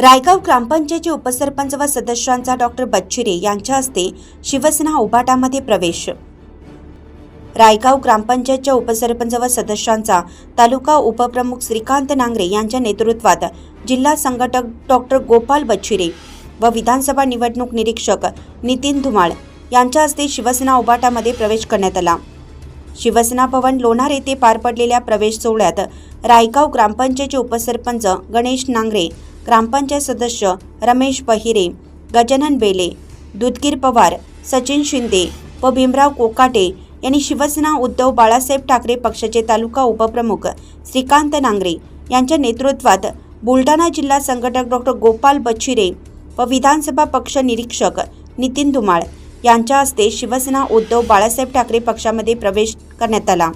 रायगाव ग्रामपंचायतचे उपसरपंच व सदस्यांचा डॉक्टर बच्चिरे यांच्या हस्ते शिवसेना उभाटामध्ये प्रवेश. रायगाव ग्रामपंचायतच्या उपसरपंच व सदस्यांचा तालुका उपप्रमुख श्रीकांत नांगरे यांच्या नेतृत्वात जिल्हा संघटक डॉक्टर गोपाल बच्चिरे व विधानसभा निवडणूक निरीक्षक नितीन धुमाळ यांच्या हस्ते शिवसेना उभाटामध्ये प्रवेश करण्यात आला. शिवसेना भवन लोणार येथे पार पडलेल्या प्रवेश सोहळ्यात रायगाव ग्रामपंचायतचे उपसरपंच गणेश नांगरे ग्रामपंचायत सदस्य रमेश बहिरे गजानन बेले दुधगीर पवार सचिन शिंदे व भीमराव कोकाटे यांनी शिवसेना उद्धव बाळासाहेब ठाकरे पक्षाचे तालुका उपप्रमुख श्रीकांत नांगरे यांच्या नेतृत्वात बुलढाणा जिल्हा संघटक डॉक्टर गोपाल बच्छिरे व विधानसभा पक्ष निरीक्षक नितीन धुमाळ यांच्या हस्ते शिवसेना उद्धव बाळासाहेब ठाकरे पक्षामध्ये प्रवेश करण्यात आला.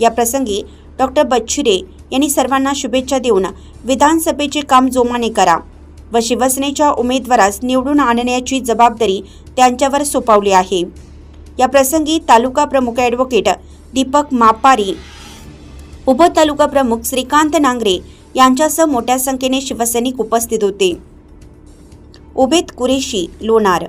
या प्रसंगी डॉक्टर बच्छिरे यांनी सर्वांना शुभेच्छा देऊन विधानसभेचे काम जोमाने करा. व शिवसेनेच्या उमेदवारास निवडून आणण्याची जबाबदारी त्यांच्यावर सोपवली आहे. या प्रसंगी तालुका प्रमुख ॲडव्होकेट दीपक मापारी उपतालुका प्रमुख श्रीकांत नांगरे यांच्यासह मोठ्या संख्येने शिवसैनिक उपस्थित होते. उबेद कुरेशी लोणार